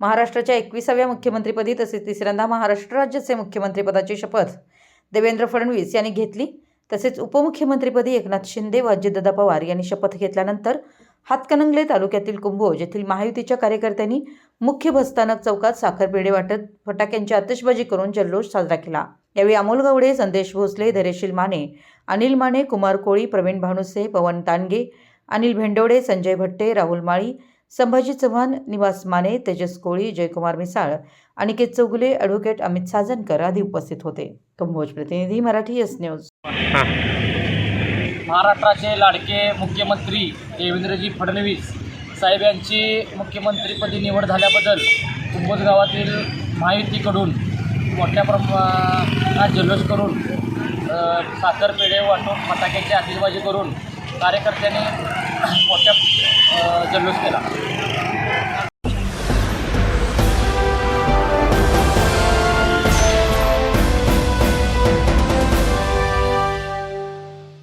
महाराष्ट्राच्या एकविसाव्या मुख्यमंत्रीपदी तसेच तिसऱ्यांदा महाराष्ट्र राज्याचे मुख्यमंत्रीपदाची शपथ देवेंद्र फडणवीस यांनी घेतली. तसेच उपमुख्यमंत्रीपदी एकनाथ शिंदे व अजितदादा पवार यांनी शपथ घेतल्यानंतर हातकणंगले तालुक्यातील कुंभोज येथील महायुतीच्या कार्यकर्त्यांनी मुख्य बसस्थानक चौकात साखरपेढे वाटत फटाक्यांची आतषबाजी करून जल्लोष साजरा केला. यावेळी अमोल गवडे संदेश भोसले धैर्यशील माने अनिल माने कुमार कोळी प्रवीण भानुसे पवन तानगे अनिल भेंडवडे संजय भट्टे राहुल माळी संभाजी चव्हाण निवास माने तेजस कोळी जयकुमार मिसाळ अनिकेत चौगुले ॲडव्होकेट अमित साजनकर आदी उपस्थित होते. कंभोज प्रतिनिधी मराठी एस न्यूज. महाराष्ट्राचे लाडके मुख्यमंत्री देवेंद्रजी फडणवीस साहेब यांची मुख्यमंत्रीपदी निवड झाल्याबद्दल कुंभोज गावातील महायुतीकडून मोठ्या प्रमाणात जल्लोष करून अ, साखर पेढे वाटून फटाक्याची आतिषबाजी करून कार्यकर्त्यांनी जल्लोष केला